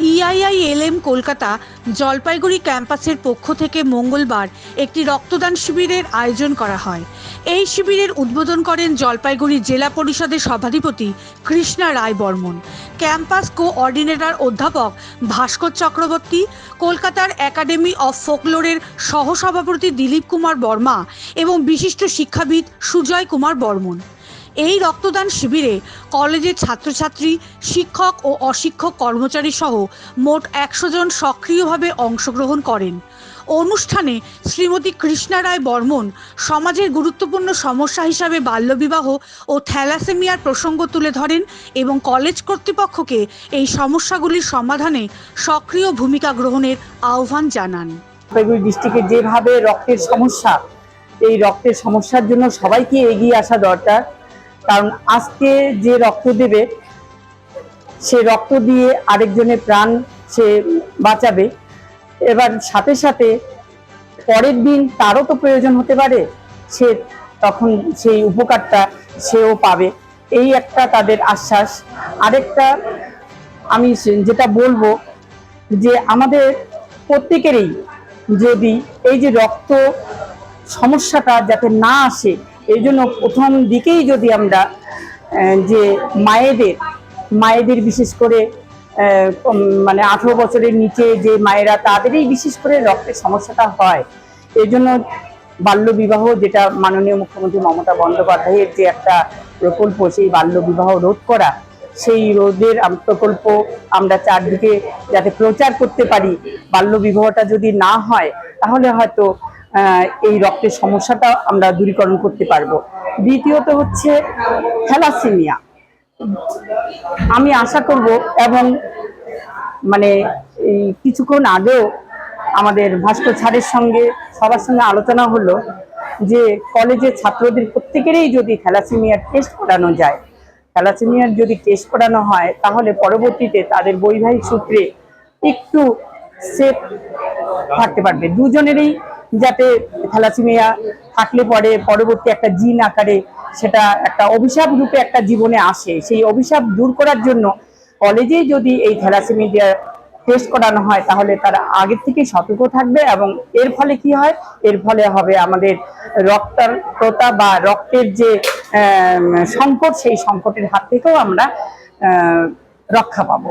EIILM Kolkata Jalpaiguri ক্যাম্পাসের পক্ষ থেকে মঙ্গলবার একটি রক্তদান শিবিরের আয়োজন করা হয়। এই শিবিরের উদ্বোধন করেন জলপাইগুড়ি জেলা পরিষদের সভাধিপতি কৃষ্ণা রায় বর্মন ক্যাম্পাস কোঅর্ডিনেটর অধ্যাপক ভাস্কর চক্রবর্তী, কলকাতার একাডেমি অফ ফোকলোরের সহসভাপতি দিলীপ কুমার বর্মা এবং বিশিষ্ট শিক্ষাবিদ সুজয় কুমার বর্মন। এই রক্তদান শিবিরে কলেজের ছাত্রছাত্রী, শিক্ষক ও অশিক্ষক কর্মচারী সহ মোট একশো জন সক্রিয়ভাবে অংশগ্রহণ করেন। অনুষ্ঠানে শ্রীমতী কৃষ্ণা রায় বর্মন সমাজের গুরুত্বপূর্ণ সমস্যা হিসাবে বাল্যবিবাহ ও থ্যালাসেমিয়ার প্রসঙ্গ তুলে ধরেন এবং কলেজ কর্তৃপক্ষকে এই সমস্যাগুলির সমাধানে সক্রিয় ভূমিকা গ্রহণের আহ্বান জানান। জলপাইগুড়ি ডিস্ট্রিক্টে যেভাবে রক্তের সমস্যা, এই রক্তের সমস্যার জন্য সবাইকে এগিয়ে আসা দরকার। কারণ আজকে যে রক্ত দেবে, সে রক্ত দিয়ে আরেকজনের প্রাণ সে বাঁচাবে। এবার সাথে সাথে পরের দিন তারও তো প্রয়োজন হতে পারে, সে তখন সেই উপকারটা সেও পাবে। এই একটা তাদের আশ্বাস। আরেকটা আমি যেটা বলব যে আমাদের প্রত্যেকেরই যদি এই যে রক্ত সমস্যাটা যাতে না আসে এই জন্য প্রথম দিকেই যদি আমরা যে মায়েদের মায়েদের বিশেষ করে মানে আঠেরো বছরের নিচে যে মায়েরা, তাদেরই বিশেষ করে রক্তের সমস্যাটা হয়। এই জন্য বাল্য বিবাহ যেটা মাননীয় মুখ্যমন্ত্রী মমতা বন্দ্যোপাধ্যায়ের যে একটা প্রকল্প, সেই বাল্য বিবাহ রোধ করা, সেই রোধের প্রকল্প আমরা চারদিকে যাতে প্রচার করতে পারি বাল্য বিবাহটা যদি না হয়, তাহলে হয়তো এই রক্তের সমস্যাটা আমরা দূরীকরণ করতে পারব। দ্বিতীয়ত হচ্ছে থ্যালাসেমিয়া। আমি আশা করব এবং মানে এই কিছুক্ষণ আগেও আমাদের ভাস্কর ছাড়ের সঙ্গে সবার সঙ্গে আলোচনা হলো যে কলেজের ছাত্রদের প্রত্যেকেরই যদি থ্যালাসেমিয়ার টেস্ট করানো যায়, থ্যালাসেমিয়ার যদি টেস্ট করানো হয়, তাহলে পরবর্তীতে তাদের বৈবাহিক সূত্রে একটু সেফ থাকতে পারবে। দুজনেরই যাতে থ্যালাসেমিয়া থাকলে পরে পরবর্তী একটা জিন আকারে সেটা একটা অভিশাপ রূপে একটা জীবনে আসে। সেই অভিশাপ দূর করার জন্য কলেজেই যদি এই থ্যালাসেমিয়া টেস্ট করানো হয়, তাহলে তারা আগের থেকেই সতর্ক থাকবে এবং এর ফলে কি হয়? এর ফলে হবে আমাদের রক্তাল্পতা বা রক্তের যে সংকট, সেই সংকটের হাত থেকেও আমরা রক্ষা পাবো।